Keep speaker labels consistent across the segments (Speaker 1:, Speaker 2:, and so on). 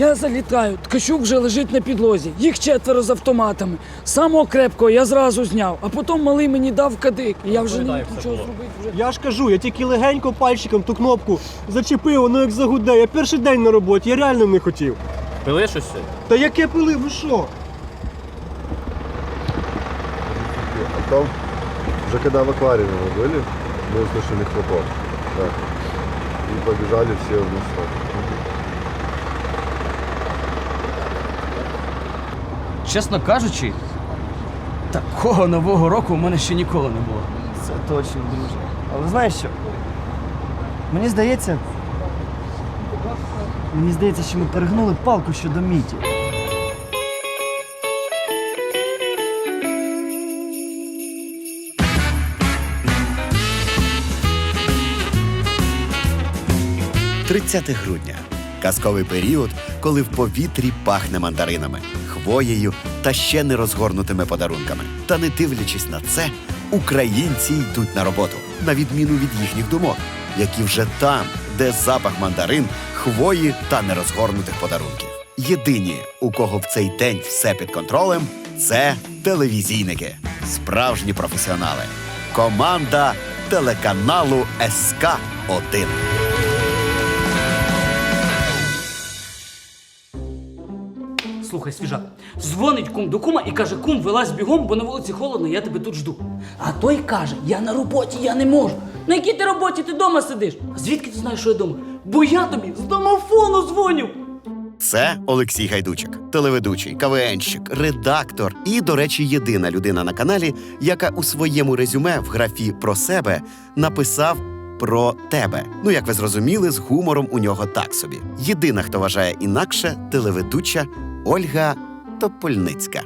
Speaker 1: Я залітаю, Ткачук вже лежить на підлозі. Їх четверо з автоматами. Самого крепкого я зразу зняв, а потім малий мені дав кадик. І я вже не міг нічого зробити. Вже.
Speaker 2: Я ж кажу, я тільки легенько пальчиком ту кнопку зачепив, воно як загуде. Я перший день на роботі, я реально не хотів.
Speaker 3: Пили щось сьогодні?
Speaker 2: Та яке пили, ви що?
Speaker 4: Потом, уже когда в аквариуме мы были, мы услышали хлопок. Так. И побежали все в лесок.
Speaker 5: Чесно кажучи, такого нового року у мене ще ніколи не було.
Speaker 6: Це точно, друже. Але знаєш що? Мені здається. Мені здається, що ми перегнули палку щодо міті.
Speaker 7: – 30 грудня. Казковий період, коли в повітрі пахне мандаринами, хвоєю та ще не розгорнутими подарунками. Та не дивлячись на це, українці йдуть на роботу, на відміну від їхніх думок, які вже там, де запах мандарин, хвої та нерозгорнутих подарунків. Єдині, у кого в цей день все під контролем, це телевізійники, справжні професіонали. Команда телеканалу СК 1
Speaker 8: Слухай, свіжак, дзвонить кум до кума і каже, кум, вилазь бігом, бо на вулиці холодно, я тебе тут жду. А той каже, я на роботі, я не можу. На якій ти роботі ти вдома сидиш? А звідки ти знаєш, що я вдома? Бо я тобі з домофону дзвоню.
Speaker 7: Це Олексій Гайдучик, телеведучий, КВНщик, редактор і, до речі, єдина людина на каналі, яка у своєму резюме в графі про себе написав про тебе. Ну, як ви зрозуміли, з гумором у нього так собі. Єдина, хто вважає інакше, телеведуча Ольга Топольницька.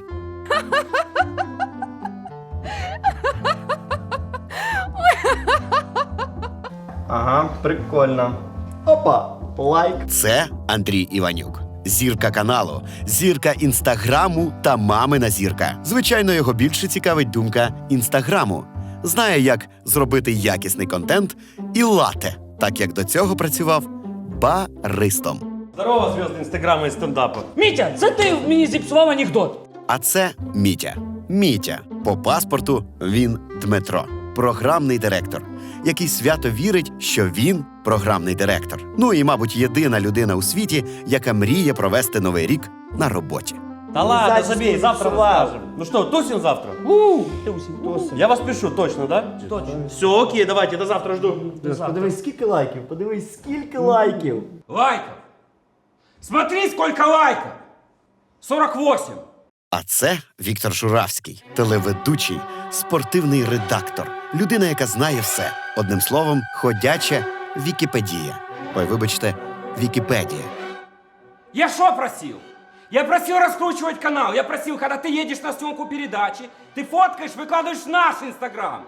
Speaker 6: Ага, прикольно. Опа, лайк.
Speaker 7: Це Андрій Іванюк. Зірка каналу, зірка інстаграму та мамина зірка. Звичайно, його більше цікавить думка інстаграму. Знає, як зробити якісний контент і лате, так як до цього працював баристом.
Speaker 3: Здорово, зв'язки інстаграму і стендапу.
Speaker 8: Мітя, це ти мені зіпсував анекдот.
Speaker 7: А це Мітя. Мітя. По паспорту він Дмитро, програмний директор, який свято вірить, що він програмний директор. Ну і, мабуть, єдина людина у світі, яка мріє провести новий рік на роботі.
Speaker 3: Та ладно, забей, завтра расскажем. Ну что, тусим завтра?
Speaker 8: У,
Speaker 3: Я вас пишу, точно, да?
Speaker 8: Точно.
Speaker 3: Все, окей, давайте, до завтра жду.
Speaker 6: Подивись, скільки лайків, подивись, скільки лайків.
Speaker 9: Лайков. Смотри, сколько лайков. 48.
Speaker 7: А це Віктор Журавський, телеведучий, спортивний редактор, людина, яка знає все. Одним словом, ходяча Вікіпедія. Ой, вибачте, Вікіпедія.
Speaker 9: Я что просил? Я просил раскручивать канал. Я просил, когда ты едешь на съемку передачи, ты фоткаешь, выкладываешь в наш инстаграм.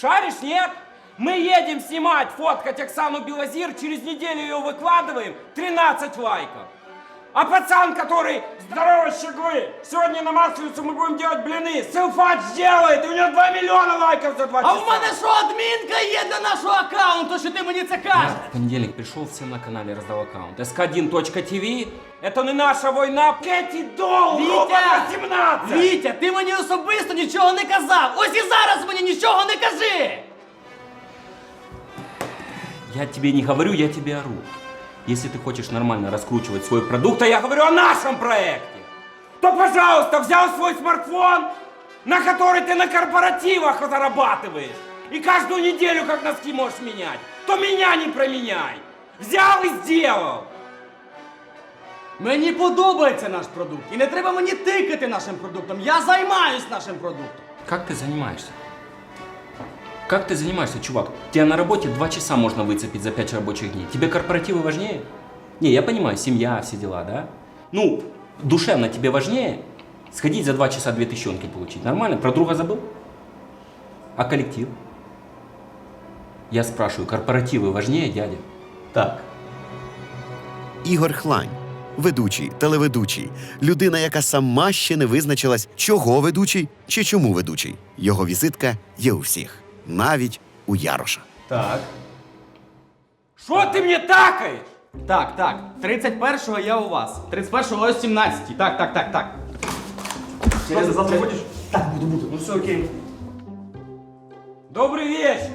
Speaker 9: Шаришь, нет? Мы едем снимать, фоткать Оксану Белозир, через неделю ее выкладываем, 13 лайков. А пацан, который здорово, щеглы, сегодня на Масленицу мы будем делать блины, селфач сделает, и у него 2 миллиона лайков за 2
Speaker 8: А
Speaker 9: часа.
Speaker 8: в мене що, адмінка є до нашого аккаунту, що ти мені це кажеш?
Speaker 9: В понедельник пришел, всем на канале раздал аккаунт. sk1.tv Это не наша война. Кэти Дол,
Speaker 8: Вітя!
Speaker 9: 17!
Speaker 8: Вітя, ти мені особисто нічого не казав. Ось і зараз мені нічого не кажи.
Speaker 9: Я тебе не говорю, я тебе ору. Если ты хочешь нормально раскручивать свой продукт, а я говорю о нашем проекте, то, пожалуйста, взял свой смартфон, на который ты на корпоративах зарабатываешь, и каждую неделю как носки можешь менять, то меня не променяй. Взял и сделал.
Speaker 8: Мені подобається наш продукт. І не треба мені тикати нашим продуктом. Я займаюсь нашим продуктом.
Speaker 9: Как ты занимаешься? Как ты занимаешься, чувак? Тебя на работе два часа можно выцепить за пять рабочих дней. Тебе корпоративы важнее? Не, я понимаю, семья, все дела, да? Ну, душевно тебе важнее сходить за два часа две тысячонки получить. Нормально? Про друга забыл? А коллектив? Я спрашиваю, корпоративы важнее, дядя?
Speaker 3: Так.
Speaker 7: Ігор Хлань, ведучий, телеведучий, людина, яка сама ще не визначилась, чого ведучий чи чому ведучий. Його візитка є у всіх, навіть у Яроша.
Speaker 3: Так.
Speaker 9: Что ты мне такаешь?
Speaker 5: Так, так. 31-го я у вас. 31-го о 17 Так, так, так, так.
Speaker 3: Что, ты завтра будешь? Так, буду, буду. Ну все, окей.
Speaker 9: Добрый вечер.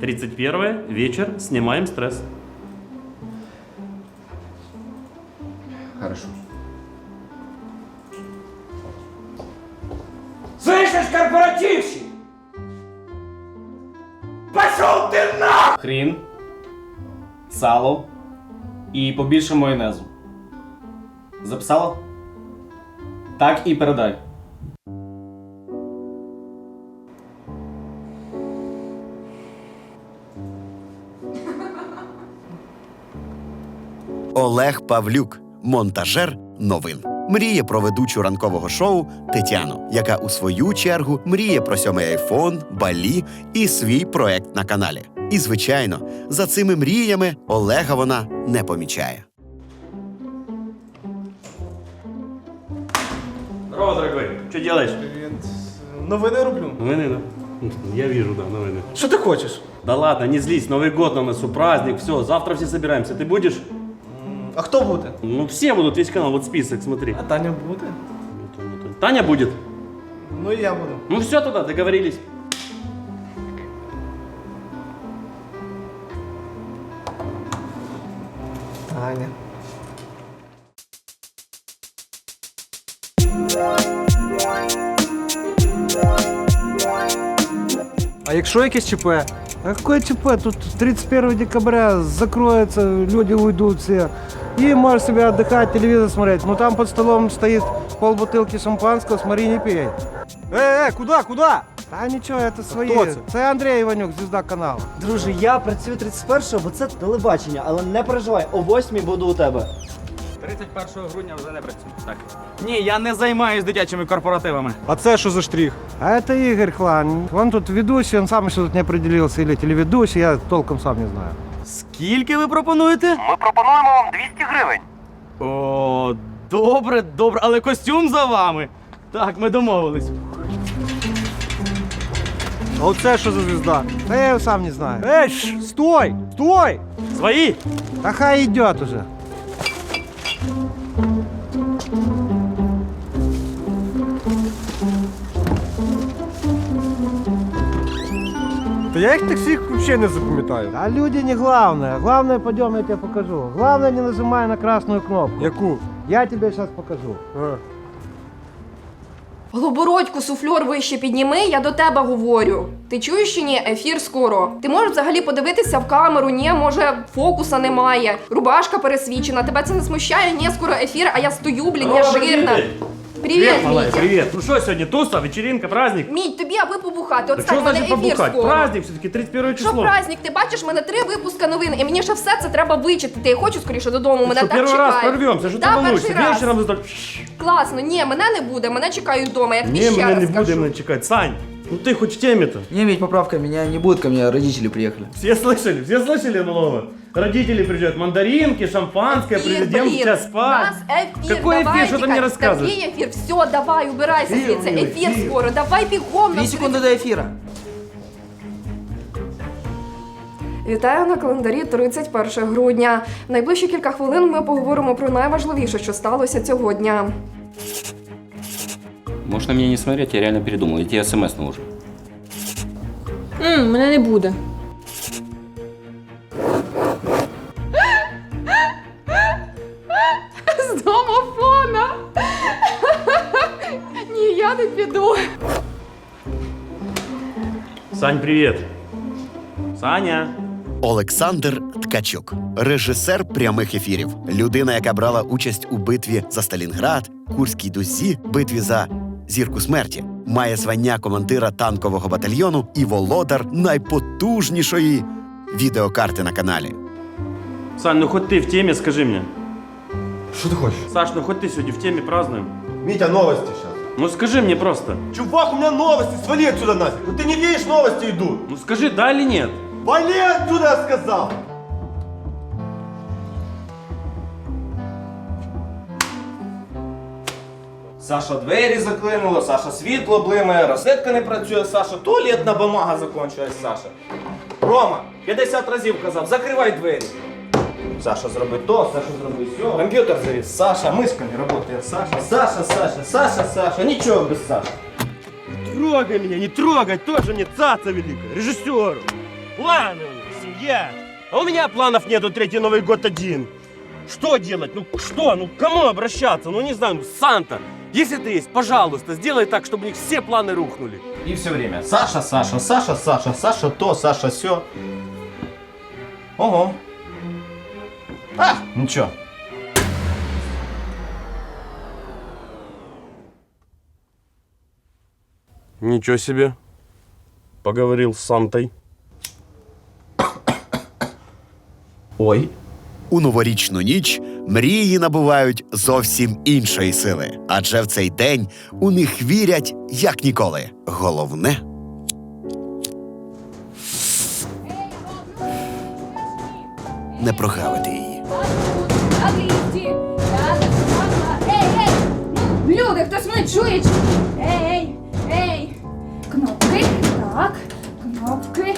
Speaker 3: 31 вечер, снимаем стресс.
Speaker 9: Пошел на!
Speaker 5: Хрін, сало і побільше майонезу. Записала? Так і передай.
Speaker 7: Олег Павлюк, монтажер новин Мріє про ведучу ранкового шоу Тетяну, яка у свою чергу мріє про сьомий айфон, балі і свій проект на каналі. І, звичайно, за цими мріями Олега вона не помічає.
Speaker 3: Здорово, дорогой. Что делаешь?
Speaker 2: Новини роблю.
Speaker 3: Новины, да? Я вижу, да, новины.
Speaker 2: Що ти хочеш?
Speaker 3: Да ладно, не злись, Новый год на носу, праздник, все, завтра все собираемся. Ты будешь?
Speaker 2: А хто буде?
Speaker 3: Ну, все будут, весь канал, вот список, смотри.
Speaker 2: А Таня буде?
Speaker 3: Не то, не то. Таня будет?
Speaker 2: Ну і я буду.
Speaker 3: Ну все туда, договорились.
Speaker 2: Таня. А якщо якесь ЧП?
Speaker 10: А какое ЧП? Тут 31 декабря закроется, люди уйдут все. И можешь себе отдыхать, телевизор смотреть. Но там под столом стоит полбутылки шампанского, смотри, не пей.
Speaker 2: Е, е, куди, куди?
Speaker 10: А нічого, це свої.
Speaker 2: хто це?
Speaker 10: Це Андрій Іванюк, звізда каналу.
Speaker 6: Друже, я працюю 31-го, бо це телебачення, але не переживай, о 8 буду у тебе.
Speaker 5: 31 грудня вже не працюю. Так. Ні, я не займаюсь дитячими корпоративами.
Speaker 2: А це що за штрих?
Speaker 10: А это Игорь Хлан. Он тут ведущий, он сам еще тут не определился, или телеведущий, я толком сам не знаю.
Speaker 5: Скільки ви пропонуєте? Ми пропонуємо вам 200 гривень. О, добре, добре, але костюм за вами. Так, ми домовились.
Speaker 2: А оце що за звізда?
Speaker 10: Да я его сам не знаю.
Speaker 2: Ей, стой! Стой!
Speaker 3: Свои?
Speaker 10: Да хай идет уже.
Speaker 2: Та я їх таксі взагалі не запам'ятаю.
Speaker 10: А люди не главное. Главное, пойдем, я тебе покажу. Главное, не нажимай на красную кнопку.
Speaker 2: Яку?
Speaker 10: Я тебе сейчас покажу.
Speaker 2: А.
Speaker 11: Голобородьку, суфльор вище підніми, я до тебе говорю. Ти чуєш чи ні? Ефір скоро. Ти можеш взагалі подивитися в камеру, ні, може фокуса немає. Рубашка пересвічена, тебе це не смущає, ні, скоро ефір, а я стою, блін, я жирна.
Speaker 3: Митя.
Speaker 11: Привіт,
Speaker 3: малая,
Speaker 11: Мітя.
Speaker 3: привет. Ну что сегодня, туса, вечеринка, праздник?
Speaker 11: Міть, тобі аби побухати. От
Speaker 3: Так
Speaker 11: стань,
Speaker 3: что
Speaker 11: в мене
Speaker 3: значит
Speaker 11: ефір
Speaker 3: побухать?
Speaker 11: скоро.
Speaker 3: Праздник все-таки, 31
Speaker 11: Що
Speaker 3: число.
Speaker 11: праздник? Ти бачиш, в мене три випуска новин, і мені ще все це треба вичитати. Я хочу скоріше додому. Мене
Speaker 3: что,
Speaker 11: так
Speaker 3: первый раз
Speaker 11: чекають.
Speaker 3: прорвемся, что
Speaker 11: Да,
Speaker 3: ты волнуешься?
Speaker 11: перший раз.
Speaker 3: Вечером так...
Speaker 11: Класно, ні, мене не буде, мене чекають вдома. Я тобі
Speaker 3: Не,
Speaker 11: ще
Speaker 3: мы
Speaker 11: раз
Speaker 3: не
Speaker 11: скажу.
Speaker 3: будем чекать. Сань, ну ты хоть в теме-то.
Speaker 6: Не, ведь поправка, меня не будет, ко мне родители приехали.
Speaker 3: Все слышали, все слышали нового? Родители приезжают, мандаринки, шампанское,
Speaker 11: Ефір,
Speaker 3: президент
Speaker 11: блін,
Speaker 3: тебя спать.
Speaker 11: нас ефір,
Speaker 3: Какой
Speaker 11: давай,
Speaker 3: ефір? Що ти мені
Speaker 11: тікай.
Speaker 3: розказуєш?
Speaker 11: Такий ефір, все, давай, убирайся
Speaker 3: Ефір,
Speaker 11: звідси,
Speaker 3: ефір.
Speaker 11: ефір скоро, давай бігом.
Speaker 6: Две
Speaker 11: нам
Speaker 6: секунды до эфира.
Speaker 11: Вітаю на календарі 31 грудня. В найближчі кілька хвилин ми поговоримо про найважливіше, що сталося цього дня.
Speaker 9: Можешь на меня не смотреть, я реально передумал. Я тебе смс уже.
Speaker 11: М, мене не буде. З домофона. Ні, я не піду.
Speaker 3: Сань, привет. Саня.
Speaker 7: Олександр Ткачук, режисер прямих ефірів, людина, яка брала участь у битві за Сталінград, Курській дузі, битві за зірку смерті, має звання командира танкового батальйону і володар найпотужнішої відеокарти на каналі.
Speaker 3: Сань, ну хоть ты в теме, скажи мне.
Speaker 4: Що ти хочеш?
Speaker 3: Саш, ну хоть ты сегодня в теме празднуем.
Speaker 4: Мітя, новості зараз.
Speaker 3: Ну скажи мне просто.
Speaker 4: Чувак, у меня новости, свали отсюда нафиг. Ну ты не видишь, новости идут.
Speaker 3: Ну скажи, да или нет?
Speaker 4: Вали отсюда, я сказал.
Speaker 6: Саша двері заклинула, Саша світло блимає, розетка не працює, Саша, туалетна бумага закончилась, Саша. Рома, 50 разів казав, закривай двері.
Speaker 12: Саша, зроби то, Саша, зроби сьо. Комп'ютер завис. Саша, мишка не працює. Саша, Саша, Саша, Саша, Саша. Нічого без Саши.
Speaker 3: Трогай меня, не трогай, тоже мне цаца великая, режиссеру. Планы у него, семья. А у меня планов нету, третий Новый год один. Что делать? Ну что? Ну к кому обращаться? Ну не знаю, ну Санта. Если ты есть, пожалуйста, сделай так, чтобы у них все планы рухнули.
Speaker 12: І все время. Саша, Саша, Саша, Саша, Саша то, Саша сьо. Ого. А, нічого.
Speaker 3: Ничего себе. Поговорил с Сантой.
Speaker 12: Ой.
Speaker 7: У новорічну ніч мрії набувають зовсім іншої сили, адже в цей день у них вірять як ніколи. Головне не прогавити її.
Speaker 1: Люди, хтось мене чує? чи- Ей, ей! Кнопки, так, кнопки.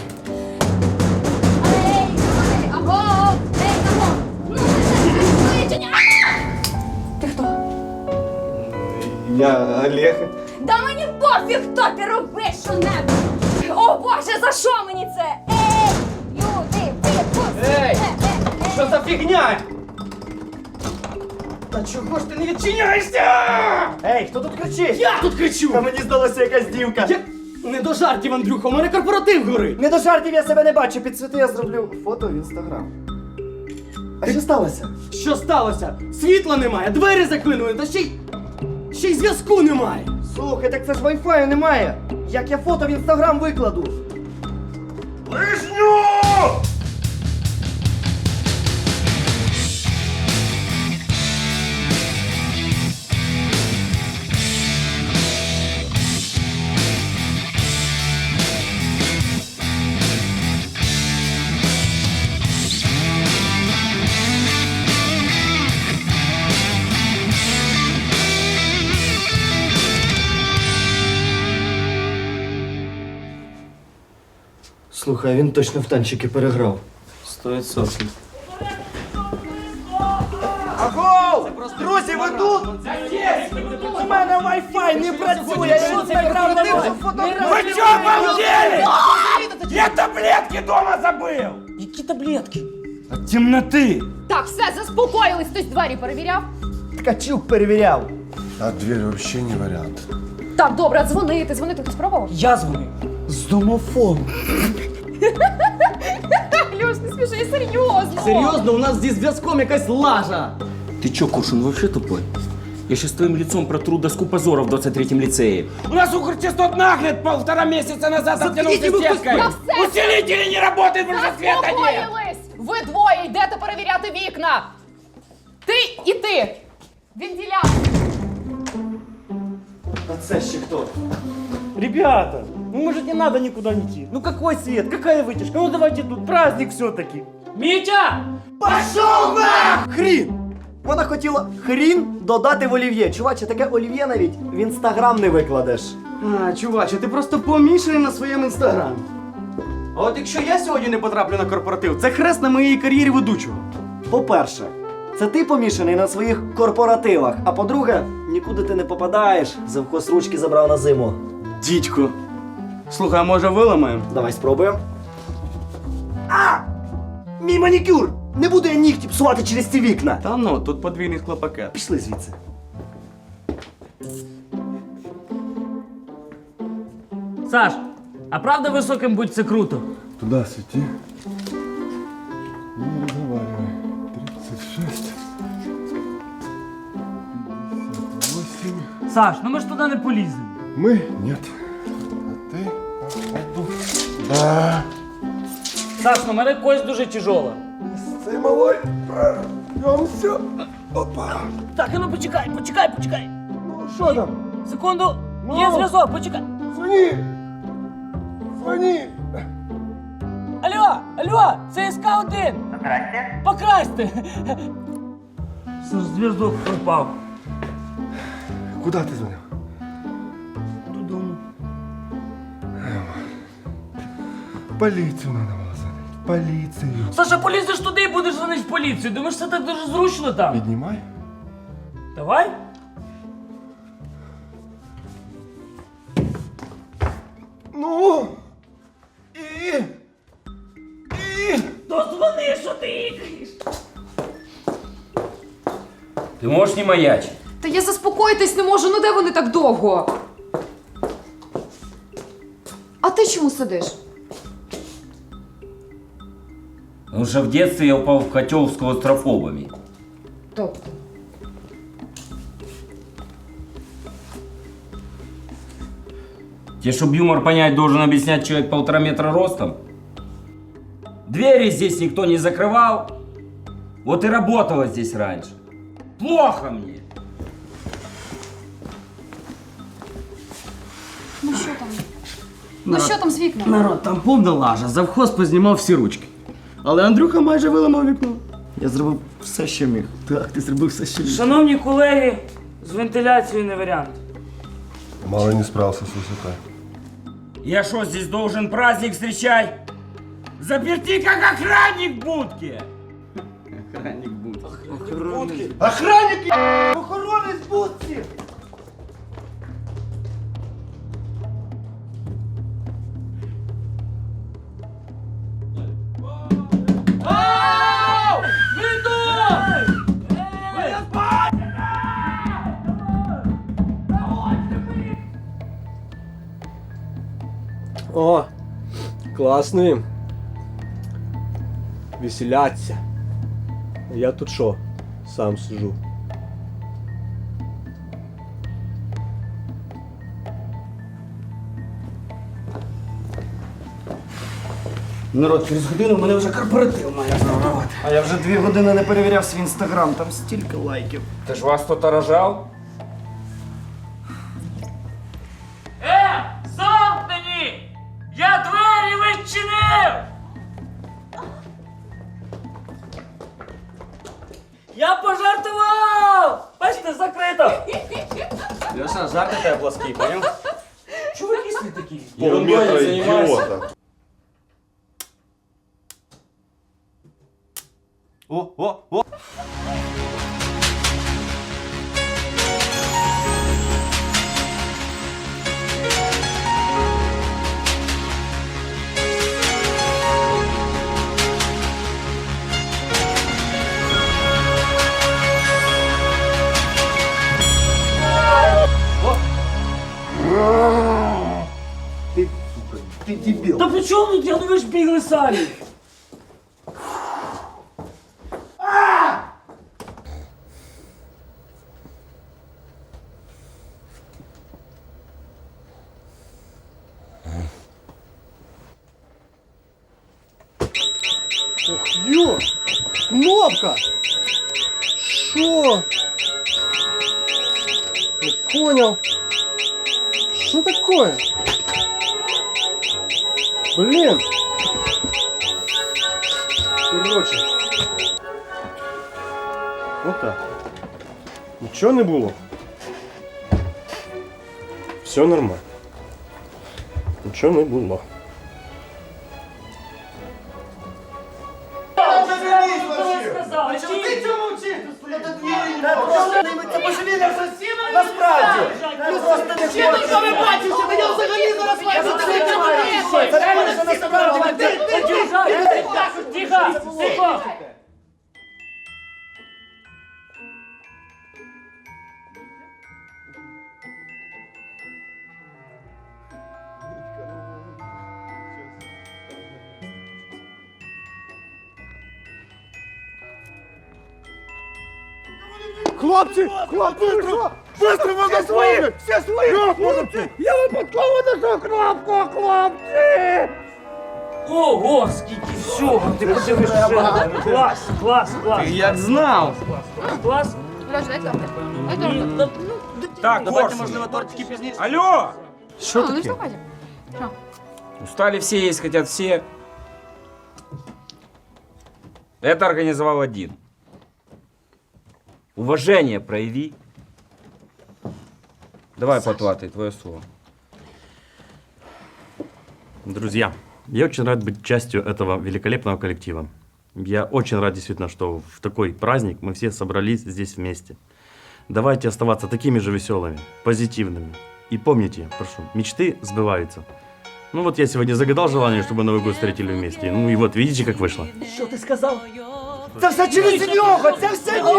Speaker 12: Я Олег.
Speaker 1: Да мені пофіг, хто ти роби що-небудь! О Боже, за що мені це? Ей! Люди, випусти!
Speaker 5: Ей!
Speaker 1: Що
Speaker 5: за фігня? Та чого ж ти не відчиняєшся?
Speaker 6: Ей, хто тут кричить?
Speaker 5: Я тут кричу!
Speaker 6: Та мені здалася якась дівка.
Speaker 5: Я... Не до жартів, Андрюха, у мене корпоратив горить!
Speaker 6: Не до жартів я себе не бачу, під цвіти я зроблю фото в інстаграм. А що сталося?
Speaker 5: Що сталося? Світла немає, двері заклинули, та ще й. Ще й зв'язку немає!
Speaker 6: Слухай, так це ж вайфаю немає. Як я фото в інстаграм викладу?
Speaker 3: Лишню!
Speaker 6: Слухай, він точно в танчики переграв.
Speaker 5: Сто відсотків.
Speaker 6: Агоу! Друзі, ви тут? У мене вайфай не працює, я інстаграм не можу фотографувати.
Speaker 5: Ви чо обалдели? Я таблетки дома забив! Які таблетки? От темноти!
Speaker 13: Так, все, заспокоїлись, хтось двері перевіряв.
Speaker 6: Ткачук перевіряв.
Speaker 4: А дверь вообще не вариант.
Speaker 13: Так, добре, дзвонити, дзвонити ти спробував?
Speaker 14: Я дзвонив з домофону.
Speaker 13: Люш, не сміши, серйозно.
Speaker 5: Серьезно, у нас здесь зв'язком якась лажа! Ты чё, Куршун, вообще тупой? Я сейчас твоим лицом протру доску позора в 23-м лицее. У нас Укрчастот наглед полтора месяца назад затянулся сеткой!
Speaker 13: Да все!
Speaker 5: Усилители не работают, потому что света нет!
Speaker 13: Заспокоїлись! Ви двоє йдете перевіряти вікна. Ти і ти. Вентилятор.
Speaker 6: А це ще хто? Ребята, ну может не надо никуда не идти. Ну какой свет, какая вытяжка? Ну давайте тут праздник все-таки.
Speaker 8: Мітя!
Speaker 6: Пошел на! Хрін! Вона хотіла хрін додати в олів'є. Чуваче, таке олів'є навіть в інстаграм не викладеш.
Speaker 5: А, чуваче, ти просто помішаний на своєму інстаграмі. А от якщо я сьогодні не потраплю на корпоратив, це хрест на моїй кар'єрі ведучого.
Speaker 6: По-перше, це ти помішаний на своїх корпоративах. А по-друге, нікуди ти не попадаєш. Завхоз ручки забрав на зиму.
Speaker 5: Дідько. Слухай, а може виламаємо?
Speaker 6: Давай спробуємо. А! Мій манікюр! Не буду я нігті псувати через ці вікна.
Speaker 5: Та ну, тут подвійний хлопакет.
Speaker 6: Пішли звідси.
Speaker 8: Саш, а правда високим будь це круто?
Speaker 4: Туда свети. Не разговаривай. 36. 58.
Speaker 8: Саш, ну ми ж туди не поліземо.
Speaker 4: Мы? Нет.
Speaker 8: Саш, ну мене кость дуже тяжола.
Speaker 4: Цей малой. Прорвемся. Опа.
Speaker 8: Так, а ну почекай, почекай, почекай.
Speaker 4: Ну, что там?
Speaker 8: Секунду, є зв'язок, почекай.
Speaker 4: Звони. Звони.
Speaker 8: Алло, алло, це СК-1. Покрасьте. Покрасьте. Саш, зв'язок пропав.
Speaker 4: Куда ты звонил? Полицию надо было звонить. поліцію.
Speaker 8: Саша, полізеш туди і будеш дзвонити в поліцію. Думаєш, це так дуже зручно там.
Speaker 4: Піднімай.
Speaker 8: Давай.
Speaker 4: Ну. І. І.
Speaker 8: Дозвони, що ти ікаєш.
Speaker 9: Ты можешь не маячить?
Speaker 1: Та я заспокоїтись не можу, ну де вони так довго? А ти чому сидиш?
Speaker 9: Потому что в детстве я упал в котел с клаустрофобами.
Speaker 1: Тобто.
Speaker 9: Тебе, чтобы юмор понять, должен объяснять человек полтора метра ростом? Двери здесь никто не закрывал. Вот и работала здесь раньше. Плохо мне.
Speaker 1: Ну що там? Ну що там з вікнами?
Speaker 5: Народ, там повна лажа, завхоз познімав всі ручки. Але Андрюха майже виламав вікно. Я зробив все, що міг. Так, ти зробив все, що міг.
Speaker 8: Шановні колеги, з вентиляцією не варіант.
Speaker 4: Мало не справився з висотою.
Speaker 9: Я что, здесь должен праздник встречать? Заперти как охранник в будке.
Speaker 5: Охранник буде.
Speaker 12: Охранники! Охоронець будці!
Speaker 2: О, класний. Веселяться. А Я тут що? Сам сижу.
Speaker 5: Народ, через годину в мене вже корпоратив має стартувати. А я вже дві години не перевіряв свій інстаграм, там стільки лайків.
Speaker 9: Ты ж вас кто-то рожал?
Speaker 12: Ти дебіл.
Speaker 8: Та при тут? Я думаю, ж бігли самі.
Speaker 6: Ничего не было. Все нормально. Ничего не было. Хлопці! Хлопці! що? Быстро ви свої! Всі свої! Хлопці! Я випадково нажав кнопку, хлопці!
Speaker 8: Ого, скільки всього! Ти подивись, що клас, клас, клас.
Speaker 5: Ти як знав!
Speaker 8: Клас.
Speaker 1: Льош, дай торти. Дай
Speaker 8: Ні,
Speaker 1: торти.
Speaker 8: та-
Speaker 9: Так,
Speaker 5: Давайте,
Speaker 9: Корсунь.
Speaker 5: можливо, тортики пізніше.
Speaker 9: Алло!
Speaker 1: Що, ну все, Катя? Що?
Speaker 9: Устали все, есть хотят все. Это организовал один. Уважение прояви. Давай, Патлатый, твое слово.
Speaker 12: Друзья,
Speaker 3: Я очень рад быть частью этого великолепного коллектива. Я очень рад действительно, что в такой праздник мы все собрались здесь вместе. Давайте оставаться такими же веселыми, позитивными. И помните, прошу, мечты сбываются. Ну вот я сегодня загадал желание, чтобы Новый год встретили вместе. Ну и вот, видите, как вышло.
Speaker 5: Що ти сказав? Це все через нього! Це все ні!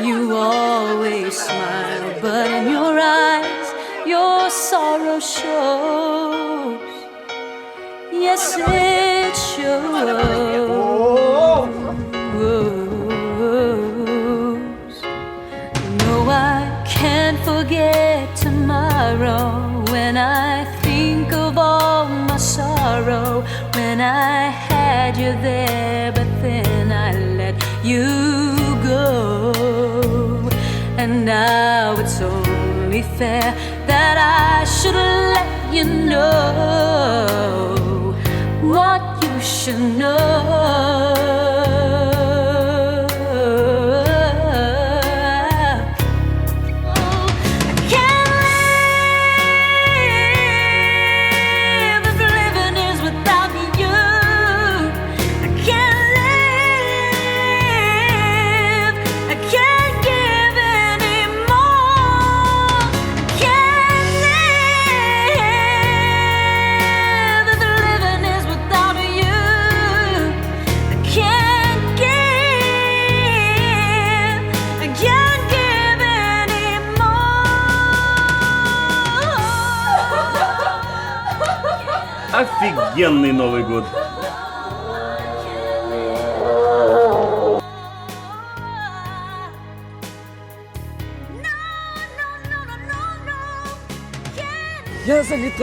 Speaker 15: You always smile, but in your eyes, your sorrow shows. Yes, it fair that I should let you know what you should know.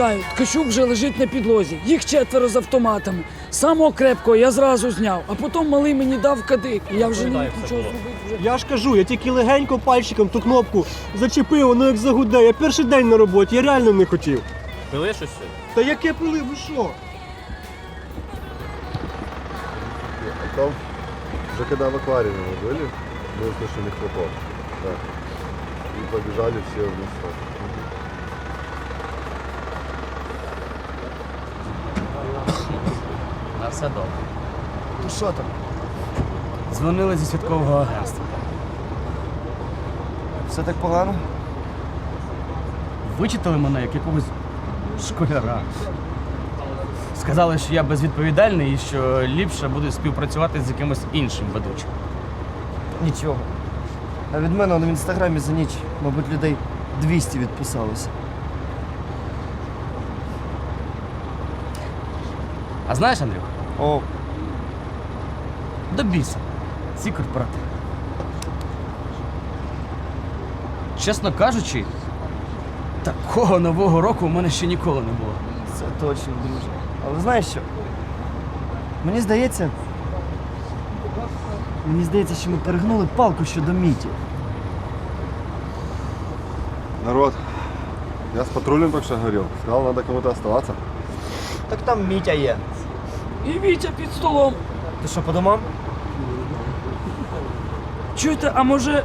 Speaker 1: Я залітаю, Ткачук вже лежить на підлозі. Їх четверо з автоматами. Самого крепкого я зразу зняв, а потім малий мені дав кадик. І я вже не міг нічого зробити. Вже.
Speaker 10: Я ж кажу, я тільки легенько пальчиком ту кнопку зачепив, воно як загуде. Я перший день на роботі, я реально не хотів.
Speaker 3: Пили щось сьогодні?
Speaker 10: Та яке пили, ви що?
Speaker 4: А там, уже когда в аквариуме мы были, мы услышали хлопок. Да. И побежали все в
Speaker 5: Все добре.
Speaker 10: То що там?
Speaker 5: Дзвонили зі святкового агентства.
Speaker 10: Все так погано?
Speaker 5: Вичитали мене як якогось школяра. Сказали, що я безвідповідальний і що ліпше буде співпрацювати з якимось іншим ведучим.
Speaker 10: Нічого. А від мене в інстаграмі за ніч, мабуть, людей 200 відписалося.
Speaker 5: А знаєш, Андрюх,
Speaker 10: О,
Speaker 5: до біса. Ці корпоративи. Чесно кажучи, такого нового року у мене ще ніколи не було.
Speaker 10: це точно, друже. Але знаєш що? Мені здається. Мені здається, що ми перегнули палку щодо міті.
Speaker 4: Народ, я с патрулем только что говорил. Сказал, надо кому-то оставаться.
Speaker 10: Так там Мітя є.
Speaker 1: І Вітя під столом.
Speaker 10: Ти що, по домам?
Speaker 1: Чуєте, а може.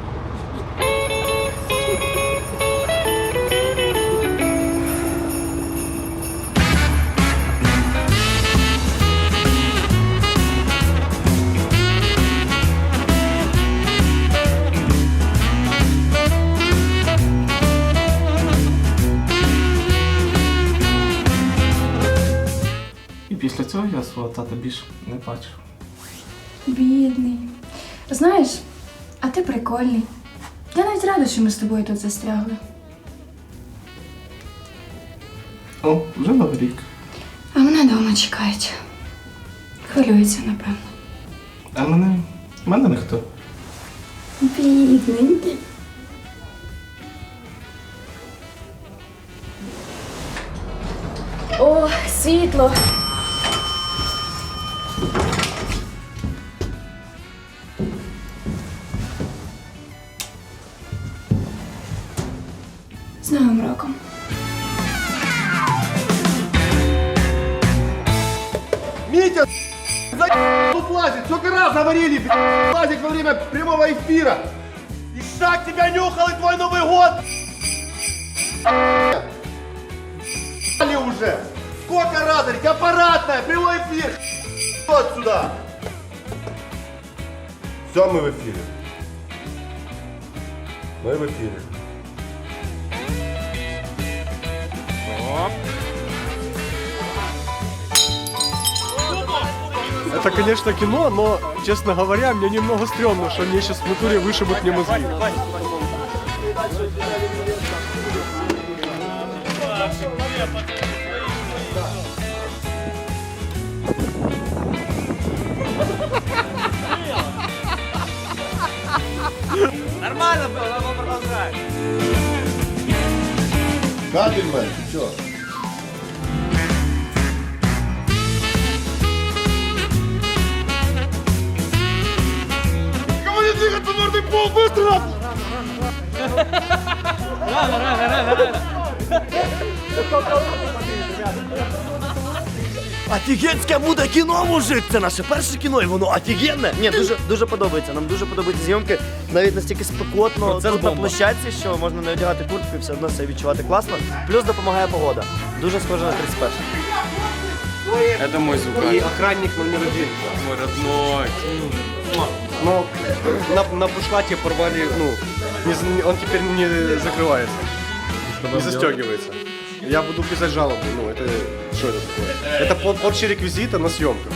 Speaker 16: Більше не бачив.
Speaker 15: Бідний. Знаєш, а ти прикольний. Я навіть рада, що ми з тобою тут застрягли.
Speaker 16: О, вже новий рік.
Speaker 15: А мене вдома чекають. Хвилюються, напевно.
Speaker 16: А мене. мене ніхто.
Speaker 15: Бідненький. О, світло. З Новим роком.
Speaker 4: Митя, за тут лазит, сколько раз говорили, лазить во время прямого эфира.
Speaker 12: Шаг тебя нюхал и твой Новый год!
Speaker 4: Али уже! Сколько раз, говорить, аппаратная, прямой эфир! Вот сюда! Все, мы в эфире. Мы в эфире.
Speaker 2: Это, конечно, кино, но, честно говоря, мне немного стрёмно, что мне сейчас в натуре вышибут мне мозги.
Speaker 5: Нормально было, надо продолжать.
Speaker 4: Кабельмен, все.
Speaker 12: Кого не двигаться, мордый пол, быстро!
Speaker 5: Офігенське буде кіно, мужик! Це наше перше кіно, і воно офігенне!
Speaker 6: Ні, дуже, дуже подобається. Нам дуже подобаються зйомки. Навіть настільки спекотно
Speaker 5: Ну, це
Speaker 6: тут на
Speaker 5: бомба.
Speaker 6: площадці, що можна не одягати куртку і все одно себе відчувати класно. Плюс допомагає погода. Дуже схоже на 31.
Speaker 17: Это мой звукарь.
Speaker 2: И охранник номер один.
Speaker 17: Мой родной.
Speaker 2: Но на, на бушлате порвали, ну, не за- он теперь не закрывается, не застегивается. Я буду писать жалобу, ну, это что это такое? Это под, общий реквизита на съемках.